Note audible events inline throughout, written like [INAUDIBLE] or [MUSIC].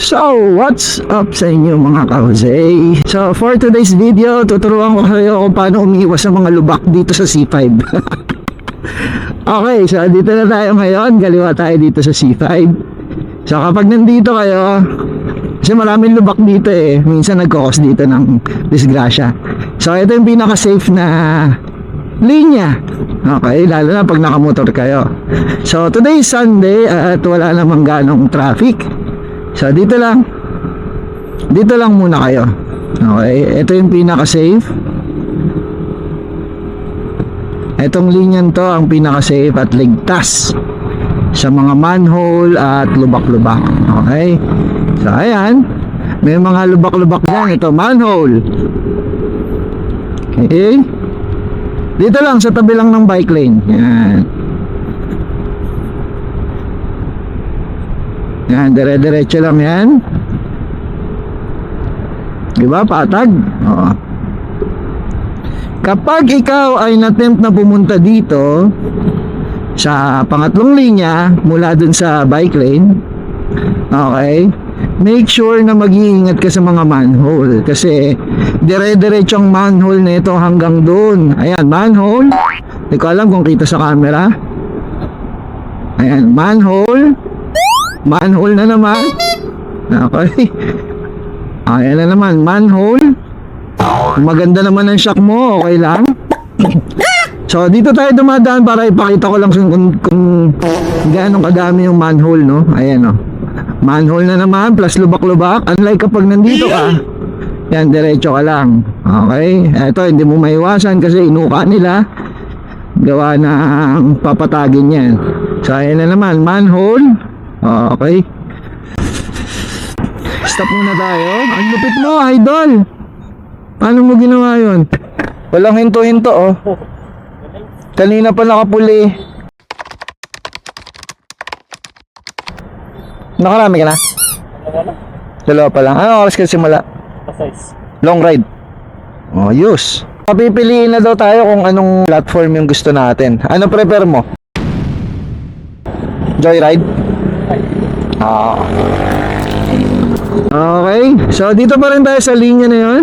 So, what's up sa inyo mga kausay? So, for today's video, tuturuan ko kayo kung paano umiwas sa mga lubak dito sa C5. [LAUGHS] okay, so dito na tayo ngayon. Galiwa tayo dito sa C5. So, kapag nandito kayo, kasi maraming lubak dito eh. Minsan nagkakos dito ng disgrasya. So, ito yung pinaka-safe na linya. Okay, lalo na pag nakamotor kayo. So, today Sunday at wala namang ganong traffic. So, dito lang. Dito lang muna kayo. Okay, ito yung pinaka-safe. Itong linyan to ang pinaka-safe at ligtas sa mga manhole at lubak-lubak. Okay? So, ayan. May mga lubak-lubak dyan. Ito, manhole. Okay? Dito lang, sa tabi lang ng bike lane. Yan. Yan, dire-diretso lang yan. Diba, patag? Oo. Kapag ikaw ay natempt na pumunta dito sa pangatlong linya mula dun sa bike lane, okay, make sure na mag-iingat ka sa mga manhole kasi dire-diretso ang manhole nito hanggang dun. Ayan, manhole. Hindi ko alam kung kita sa camera. Ayan, manhole. Manhole na naman. Okay. Ayan na naman, manhole. Maganda naman ang shock mo, okay lang. So, dito tayo dumadaan para ipakita ko lang kung, kung gaano kadami yung manhole, no? Ayan, no? Manhole na naman, plus lubak-lubak. Unlike kapag nandito ka, yan, diretso ka lang. Okay? Ito, hindi mo maiwasan kasi inuka nila. Gawa ng papatagin yan. So, ayan na naman, manhole. Okay. Stop muna tayo. Ang lupit mo, idol. Paano mo ginawa yun? Walang hinto-hinto, oh. Kanina pa nakapuli. Nakarami ka na? Dalawa pa lang. Ano oras ka simula? Long ride. Oh, use. Papipiliin na daw tayo kung anong platform yung gusto natin. Ano prepare mo? Joyride? Ah. Okay. So, dito pa rin tayo sa linya na yun.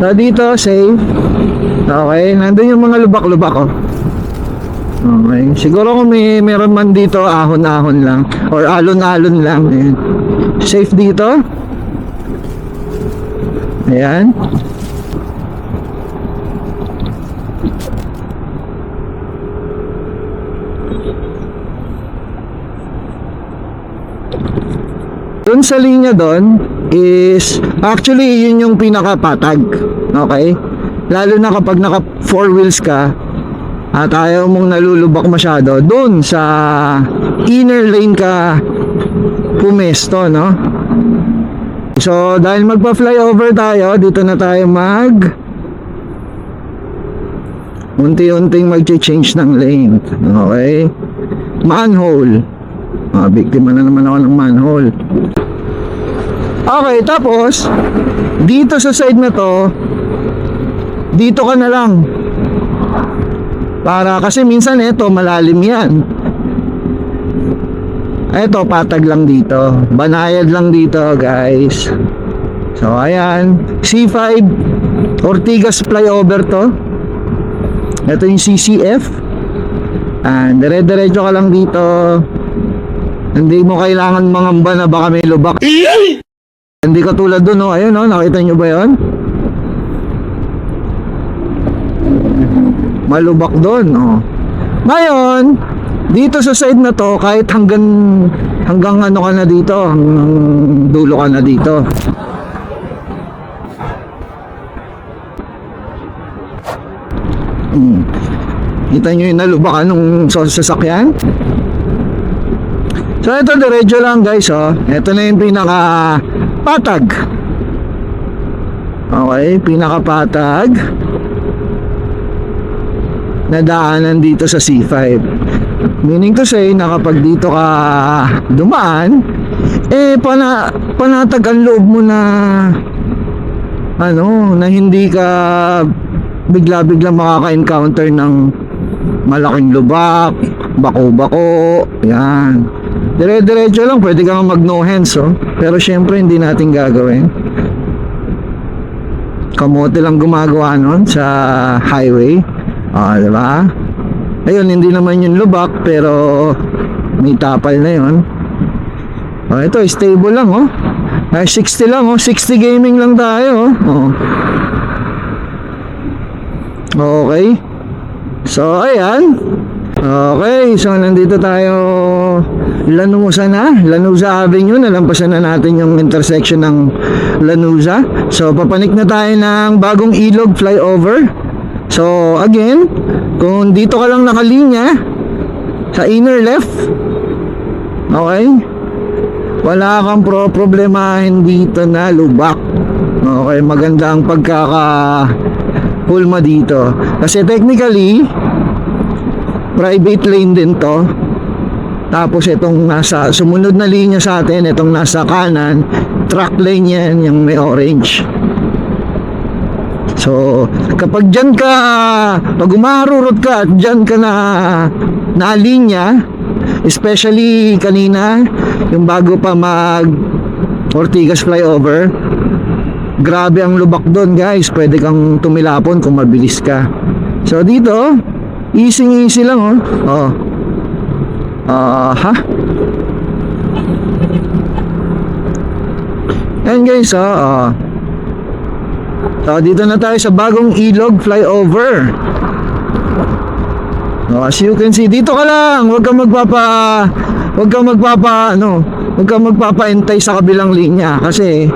So, dito, safe. Okay. Nandun yung mga lubak-lubak, oh. Okay. Siguro kung may meron man dito, ahon-ahon lang. Or alon-alon lang. Ayan. Safe dito. Ayan. Doon sa linya doon is actually yun yung pinakapatag. Okay? Lalo na kapag naka four wheels ka at ayaw mong nalulubak masyado, doon sa inner lane ka pumesto, no? So, dahil magpa-flyover tayo, dito na tayo mag unti-unting mag-change ng lane. Okay? Manhole. Ah, biktima na naman ako ng manhole. Okay, tapos dito sa side na to, dito ka na lang. Para kasi minsan ito malalim 'yan. Ito patag lang dito. Banayad lang dito, guys. So ayan, C5 Ortigas flyover to. Ito yung CCF. And dire-diretso ka lang dito. Hindi mo kailangan mangamba na baka may lubak. Hindi ka tulad dun, oh. Ayun, oh. Nakita nyo ba yun? Malubak dun, oh. Ngayon, dito sa side na to, kahit hanggang hanggang ano ka na dito, hanggang dulo ka na dito. Hmm. Kita nyo yung nalubakan ng sasakyan? So ito diretso lang guys oh. Ito na yung pinaka patag. Okay, pinaka patag. Nadaanan dito sa C5. Meaning to say na dito ka dumaan, eh pana, panatag ang loob mo na ano, na hindi ka bigla-bigla makaka-encounter ng malaking lubak, bako-bako, yan. Dire-diretso lang, pwede kang mag no hands, oh. Pero syempre, hindi natin gagawin. Kamote lang gumagawa nun sa highway. Ah, di ba? Ayun, hindi naman yun lubak, pero may tapal na yun. Oh, ito, stable lang, oh. Ay, 60 lang, oh. 60 gaming lang tayo, oh. oh. Okay. So, ayan. Okay, so nandito tayo Lanuza na, Lanuza Avenue, nalampasan na natin yung intersection ng Lanuza. So, papanik na tayo ng bagong ilog flyover. So, again, kung dito ka lang nakalinya, sa inner left, okay, wala kang pro problemahin dito na lubak. Okay, maganda ang pagkaka pulma dito. Kasi technically, private lane din to. Tapos itong nasa sumunod na linya sa atin, itong nasa kanan, truck lane yan, yung may orange. So, kapag dyan ka, pag umarurot ka at dyan ka na na linya, especially kanina, yung bago pa mag Ortigas flyover, grabe ang lubak doon guys, pwede kang tumilapon kung mabilis ka. So dito, easy easy lang oh. Oh. Ah, ha? Yan guys, oh. oh. So, dito na tayo sa bagong ilog flyover. Oh, as you can see, dito ka lang. Huwag kang magpapa huwag kang magpapa ano, huwag kang magpapaintay sa kabilang linya kasi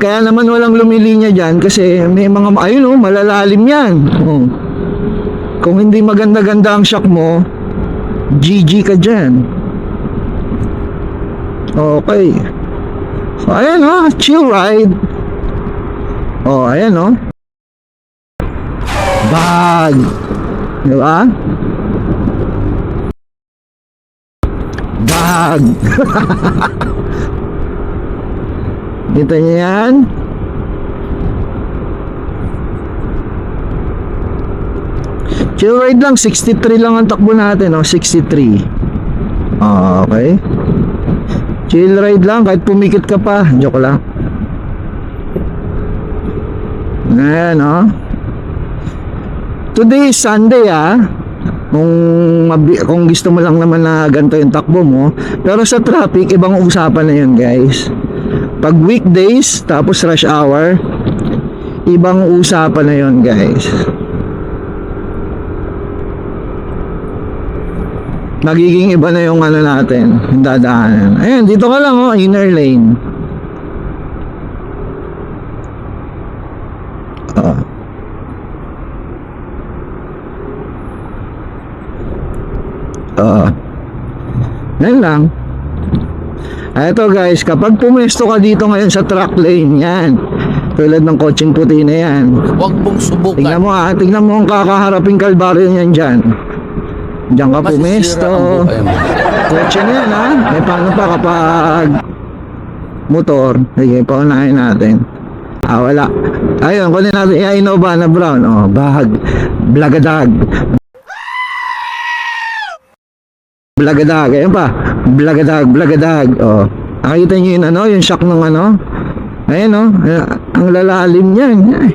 kaya naman walang lumilinya diyan kasi may mga ayun oh, malalalim 'yan. Oh. Kung hindi maganda-ganda ang shock mo, GG ka diyan. Okay. So, ayan oh, chill ride. Oh, ayan oh. Bag. Di ba? Bag. [LAUGHS] Kita niyo yan? Chill ride lang, 63 lang ang takbo natin, oh, 63. Ah, okay. Chill ride lang, kahit pumikit ka pa. Joke lang. Ayan, oh. Today is Sunday, ah. Kung, kung gusto mo lang naman na ganito yung takbo mo. Pero sa traffic, ibang usapan na yun, guys. Pag weekdays, tapos rush hour, ibang usapan na yun, guys. Nagiging iba na yung ano natin, yung dadaanan. Ayan, dito ka lang, oh, inner lane. Oh. Oo. Yan lang. Ah, Ito guys, kapag pumesto ka dito ngayon sa truck lane, yan. Tulad ng kotseng puti na yan. Huwag mong subukan. Tingnan mo ah, tingnan mo ang kakaharaping kalbaryo niyan dyan. Diyan ka pumesto. Kotse na yan ha. Eh paano pa kapag motor? Sige, paunahin natin. Ah, wala. Ayun, kunin natin. Yeah, Innova na brown. Oh, bahag. Blagadag. Blagadag. Ayun pa. Blagadag, blagadag. Oh. Nakita niyo yun ano, yung shock ng ano? Ayun oh. Ay- Ang lalalim niyan. Ay.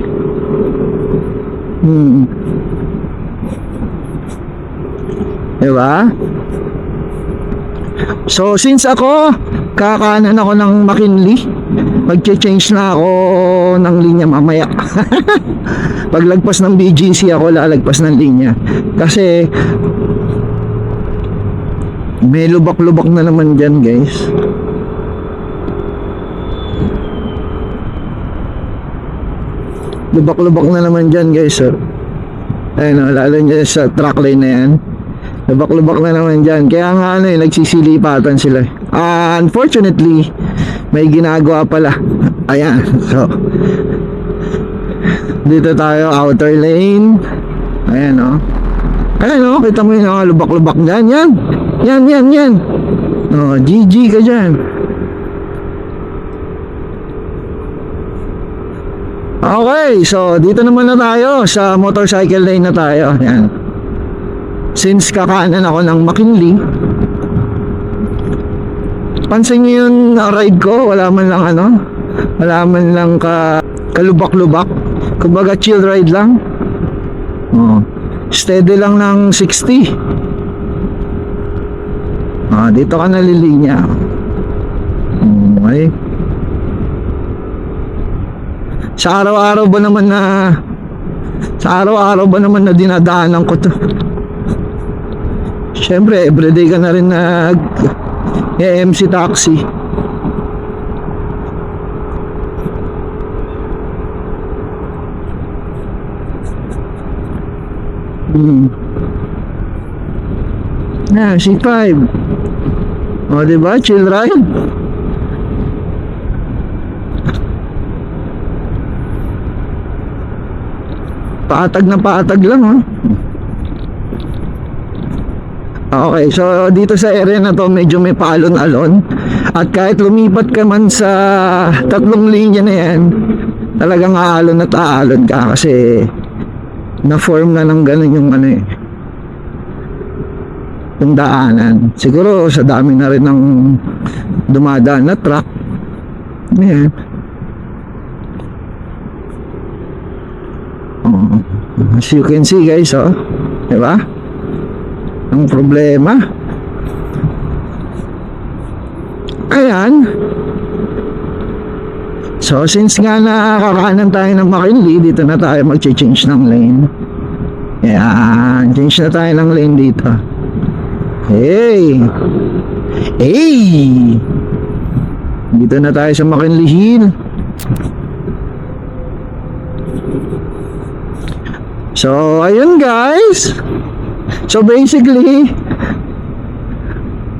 Hmm. Diba? So, since ako, kakanan ako ng McKinley, magche-change na ako ng linya mamaya. [LAUGHS] Paglagpas ng BGC ako, lalagpas ng linya. Kasi, may lubak-lubak na naman dyan, guys. Lubak-lubak na naman dyan, guys, sir. Ayun, oh, lalo niya sa track lane na yan. Lubak-lubak na naman dyan. Kaya nga ano eh, nagsisilipatan sila. Ah, unfortunately, may ginagawa pala. Ayan. So, dito tayo, outer lane. Ayan, oh. Ayan, oh. Kita mo yung mga lubak-lubak dyan. Yan. Yan, yan, yan. Oh, GG ka dyan. Okay, so dito naman na tayo sa motorcycle lane na tayo. Yan. Since kakanan ako ng McKinley, Pansin niyo yung ride ko, wala man lang ano, wala man lang ka kalubak-lubak. Kumbaga chill ride lang. Oh. Steady lang ng 60. Ah, dito ka nalilinya. Okay. Sa araw-araw ba naman na sa araw-araw ba naman na dinadaanan ko to? Siyempre, everyday ka na rin nag MC taxi. Hmm. Ah, C5. O, diba? Chill ride. Paatag na paatag lang, oh. Okay, so dito sa area na to medyo may paalon-alon at kahit lumipat ka man sa tatlong linya na yan talagang aalon at aalon ka kasi na-form na ng ganun yung ano eh yung daanan. Siguro sa dami na rin ng dumadaan na truck. Yan oh, as you can see guys oh diba ang problema. Ayan. So since nga nakakaanan tayo ng McKinley dito na tayo mag-change ng lane. Ayan change na tayo ng lane dito. Hey! Hey! Dito na tayo sa McKinley Hill. So ayun guys So basically,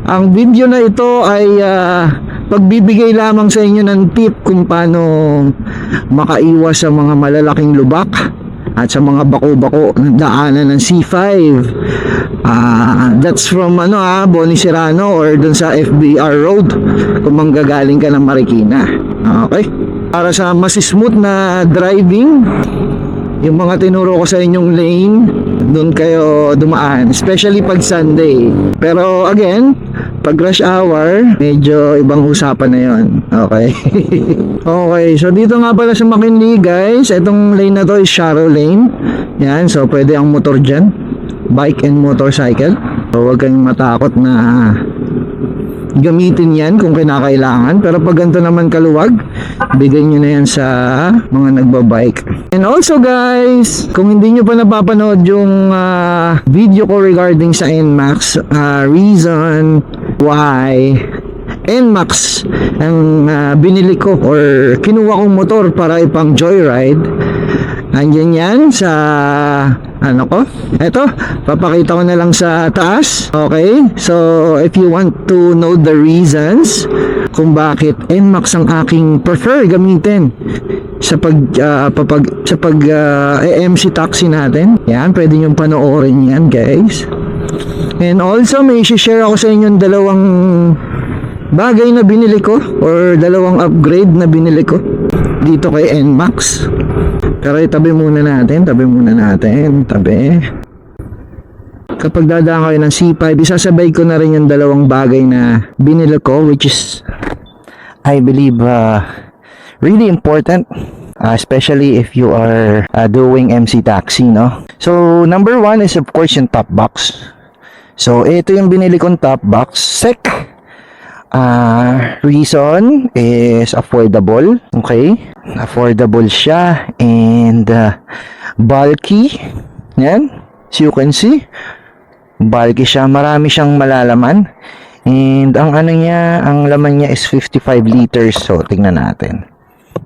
ang video na ito ay ah, pagbibigay lamang sa inyo ng tip kung paano makaiwas sa mga malalaking lubak at sa mga bako-bako ng daanan ng C5. Ah, that's from ano ah, Boni Serrano or dun sa FBR Road kung manggagaling ka ng Marikina. Okay? Para sa mas smooth na driving, yung mga tinuro ko sa inyong lane, doon kayo dumaan, especially pag Sunday. Pero again, pag rush hour, medyo ibang usapan na yon. Okay. [LAUGHS] okay, so dito nga pala sa McKinley, guys, itong lane na to is shallow lane. Yan, so pwede ang motor dyan. Bike and motorcycle. So huwag kayong matakot na gamitin yan kung kinakailangan. Pero pag ganito naman kaluwag bigay nyo na yan sa mga nagbabike. And also guys kung hindi nyo pa napapanood yung ah, video ko regarding sa NMAX ah, reason why NMAX ang ah, binili ko or kinuha kong motor para ipang joyride Andyan yan sa ano ko? Eto, papakita ko na lang sa taas. Okay? So, if you want to know the reasons kung bakit NMAX ang aking prefer gamitin sa pag ah, papag sa pag ah, AMC taxi natin. Yan, pwede niyo panoorin yan, guys. And also, may share ako sa inyo dalawang bagay na binili ko or dalawang upgrade na binili ko dito kay NMAX. Pero itabi muna natin, tabi muna natin, tabi. Kapag dadaan kayo ng C5, isasabay ko na rin yung dalawang bagay na binili ko which is I believe uh, really important uh, especially if you are uh, doing MC taxi, no? So, number one is of course yung top box. So, ito yung binili kong top box. Sec. Uh, reason is affordable. Okay? Affordable siya and uh, bulky. Yan. So, you can see. Bulky siya. Marami siyang malalaman. And ang ano niya, ang laman niya is 55 liters. So, tingnan natin.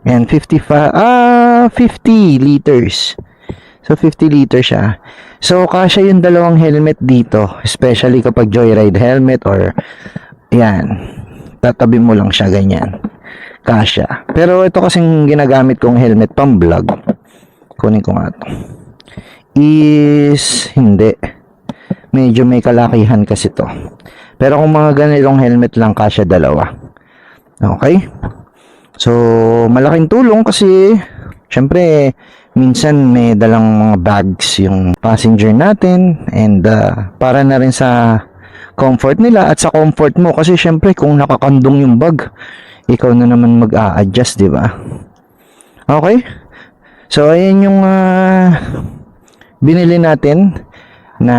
And 55, ah, 50 liters. So, 50 liters siya. So, kasya yung dalawang helmet dito. Especially kapag joyride helmet or, yan. Tatabi mo lang siya ganyan. Kasya. Pero ito kasing ginagamit kong helmet pang vlog. Kunin ko nga to. Is, hindi. Medyo may kalakihan kasi to. Pero kung mga ganitong helmet lang, kasya dalawa. Okay? So, malaking tulong kasi syempre minsan may dalang mga bags yung passenger natin and uh, para na rin sa comfort nila at sa comfort mo kasi syempre kung nakakandong yung bag, ikaw na naman mag-a-adjust, di ba? Okay? So, ayan yung ah, binili natin na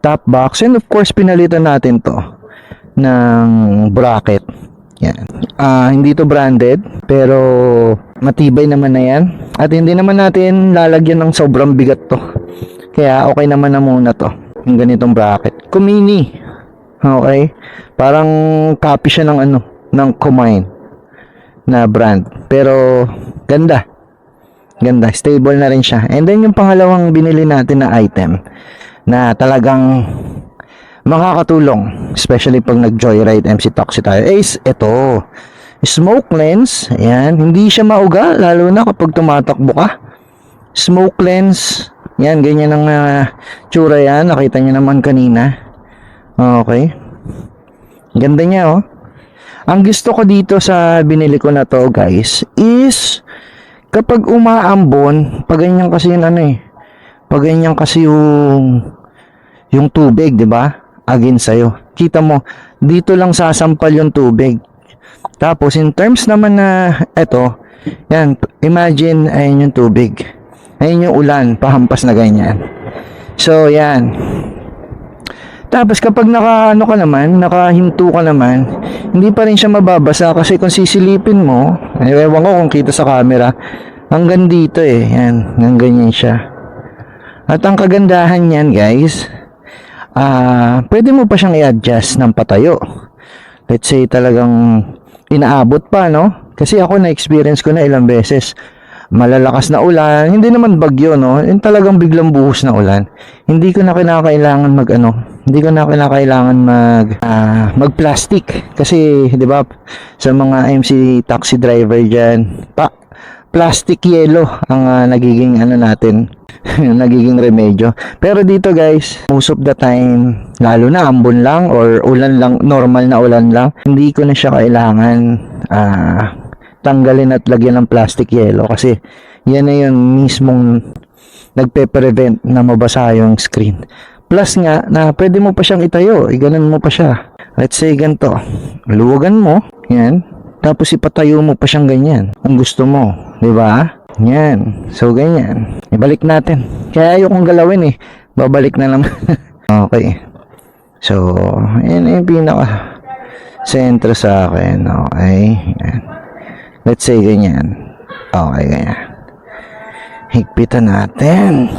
top box and of course pinalitan natin to ng bracket. Yan. Ah, hindi to branded pero matibay naman na yan. At hindi naman natin lalagyan ng sobrang bigat to. Kaya okay naman na muna to. Yung ganitong bracket. Kumini. Okay? Parang copy siya ng ano, ng Combine na brand. Pero ganda. Ganda, stable na rin siya. And then yung pangalawang binili natin na item na talagang makakatulong, especially pag nag-joyride MC Taxi tayo, is ito. Smoke lens, ayan, hindi siya mauga, lalo na kapag tumatakbo ka. Smoke lens, yan, ganyan ang ah, tsura yan, nakita niyo naman kanina. Okay. Ganda niya, oh. Ang gusto ko dito sa binili ko na to, guys, is kapag umaambon, pag ganyan kasi yun ano eh, pag ganyan kasi yung yung tubig, 'di ba? Against sa'yo. Kita mo, dito lang sasampal yung tubig. Tapos in terms naman na eto, yan, imagine ayun yung tubig. Ayun yung ulan, pahampas na ganyan. So, yan. Tapos kapag naka ano ka naman, nakahinto ka naman, hindi pa rin siya mababasa kasi kung sisilipin mo, ewan ko kung kita sa camera, hanggang dito eh, yan, hanggang ganyan siya. At ang kagandahan niyan, guys, ah, pwede mo pa siyang i-adjust ng patayo. Let's say talagang inaabot pa, no? Kasi ako na-experience ko na ilang beses malalakas na ulan, hindi naman bagyo, no? Yung talagang biglang buhos na ulan. Hindi ko na kinakailangan mag ano, hindi ko na kinakailangan mag ah, mag plastic kasi 'di ba sa mga MC taxi driver diyan, pa plastic yellow ang ah, nagiging ano natin [LAUGHS] nagiging remedyo. Pero dito guys, most of the time, lalo na ambon lang or ulan lang, normal na ulan lang, hindi ko na siya kailangan ah tanggalin at lagyan ng plastic yellow kasi yan na yung mismong nagpe-prevent na mabasa yung screen. Plus nga, na pwede mo pa siyang itayo, iganan mo pa siya. Let's say ganito, luwagan mo, yan, tapos ipatayo mo pa siyang ganyan, kung gusto mo, di ba? Yan, so ganyan. Ibalik natin. Kaya ayokong galawin eh, babalik na naman. [LAUGHS] okay. So, yan yung pinaka sentro sa akin, okay? Yan. Let's say ganyan. Okay, ganyan. Higpitan natin.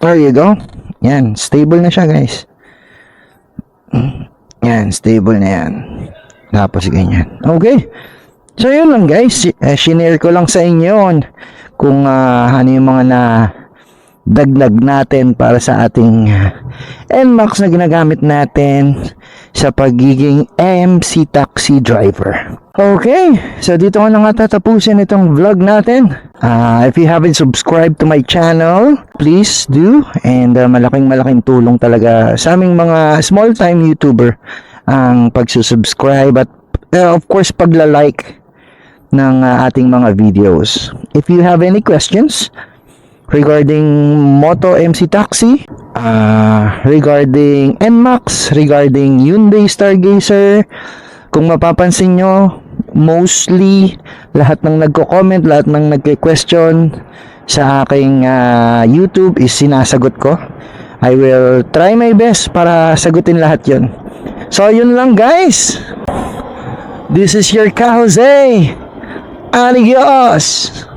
There you go. Yan, stable na siya, guys. Yan, stable na yan. Tapos ganyan. Okay. So, yun lang, guys. Eh, shinare ko lang sa inyo kung ah, ano yung mga na dagdag natin para sa ating NMAX na ginagamit natin sa pagiging MC taxi driver. Okay, so dito ko na nga tatapusin itong vlog natin. Ah, if you haven't subscribed to my channel, please do. And ah, malaking malaking tulong talaga sa aming mga small time YouTuber ang pagsusubscribe at ah, of course pagla-like ng ah, ating mga videos. If you have any questions, regarding Moto MC Taxi, uh, regarding NMAX, regarding Hyundai Stargazer. Kung mapapansin nyo, mostly lahat ng nagko-comment, lahat ng nagke-question sa aking uh, YouTube is sinasagot ko. I will try my best para sagutin lahat yon. So, yun lang guys. This is your Ka Jose. Adios!